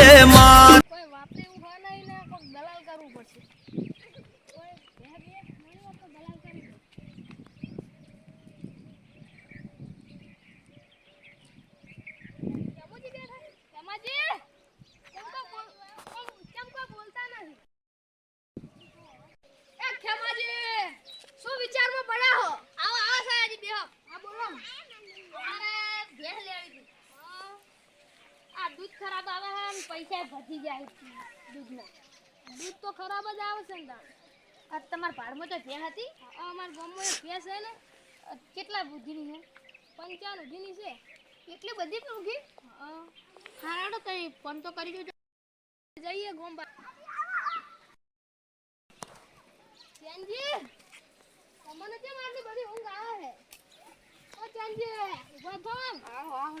de પૈસા વધી જાય દૂધના. દૂધ તો ખરાબ જ આવે છે ને તાણ. આ તમારા ભાડમાં તો ભેં હતી? અમારા ગામમાં ભેંસ છે ને કેટલા બુદ્ધિની છે? પંચાણું ઘીની છે. એટલી બધી પણ હા. હારાડો કઈ ફોન તો કરી દેજો. જઈએ ગોંબા ચેનજી તમને કેમ આટલી બધી ઊંઘ આવે છે? ઓ ચેનજી ઊભા થો હા હા આવો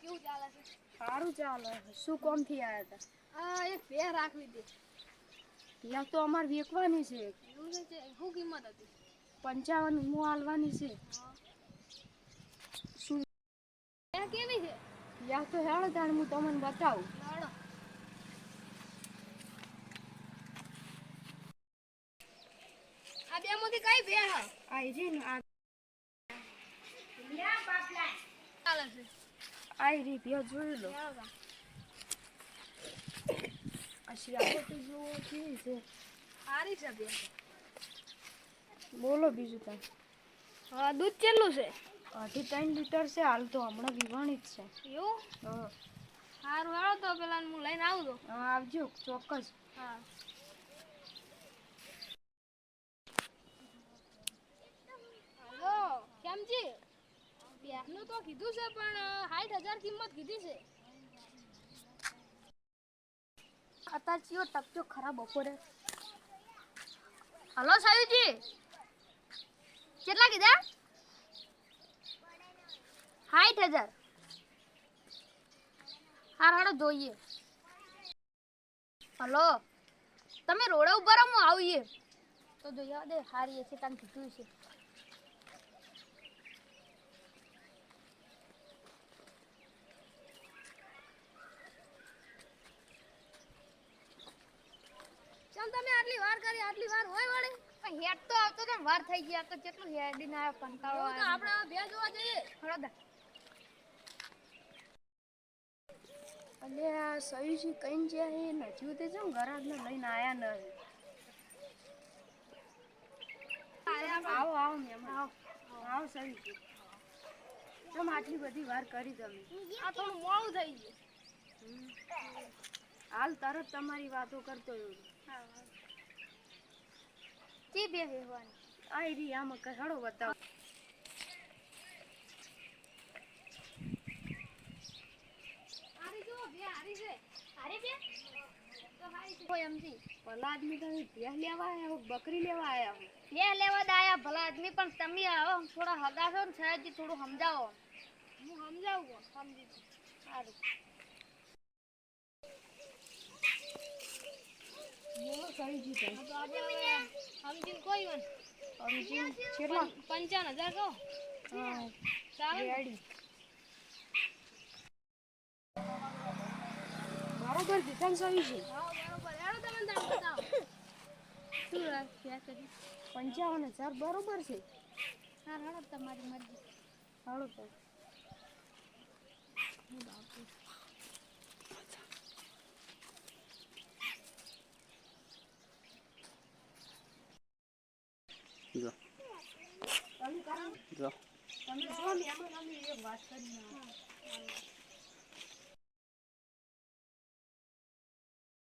કેવું ચાલે છે? સારું ચાલે શું કોમથી આવ્યા હતા? આ એક બે રાખવી હતી. ત્યાં તો અમારે વેચવાની છે એવું છે શું કિંમત હતી? પંચાવન હું હાલવાની છે. શું? કેવી છે? યા તો હેડો તાણ હું તમને બતાવું. આ બે માંથી કઈ ભેં હા? આ રે ને આ ચાલે છે. લો. લાડો. આ શિયાળો તો જોવો કેવી છે સારી છે ભેં બોલો બીજું તમે હા દૂધ કેટલું છે? અઢી ત્રણ લીટર છે હાલ તો હમણાં વિવાણી જ છે. એવું? હા. સારું હાલો તો પેલા હું લઈને આવું તો. હા, આવજો ચોક્કસ. હા હાલો કેમજી બેસનું તો કીધું છે પણ સાઠ હજાર કિંમત કીધી છે. અત્યારે ચિયો ટપચો ખરાબ બપોરે. હલો સાયુજી. કેટલા કીધા? સાઠ હજાર. હાર હાડો જોઈએ. હલો. તમે રોડે ઉપર આવું હું આવીએ તો જોઈએ દે હારીએ છે તને કીધું છે ચમ તમે આટલી વાર કરી આટલી વાર હોય વળી. પણ હેડ તો આવતો તો વાર થઈ ગયા તો કેટલું હેડી ના કંટાળો આવે તો. આપણે બે જોવા જઈએ. હળદા અલે આ સયુજી કઈ જ્યાં એ નથી તે જેમ ઘરાક ને લઈને આયા ન આવો આવો મહેમાન. આવો. આવો સયુજી ચમ આટલી બધી વાર કરી તમે. આ થોડું મોડું થઈ ગયું. હાલ તરત તમારી વાતો કરતો એવું જી બે વેવાની આઈ રી આમાં કઈ હળો બતાવો તો કોઈ ભલા આદમી તમે ભેહ લેવા આવ્યા હો બકરી લેવા આવ્યા હો. બે લેવા દાયા ભલા આદમી પણ તમે આવો થોડા હગા છો ને સયાજી થોડું સમજાવો. હું સમજાવું સમજી સારું સયુજી તમે સમજીને કોઈ વન સમજી કેટલા? પંચાવન હજાર કહો. હા? રેડી બરોબર દીધા સયુજી હા બરોબર. બતાવો. શું રાખ્યા કરી પંચાવન હજાર બરોબર છે. હા હેડો તમારી મરજી. હાલો તો તમે કરો જો તમે જો અમે એક વાત કરી.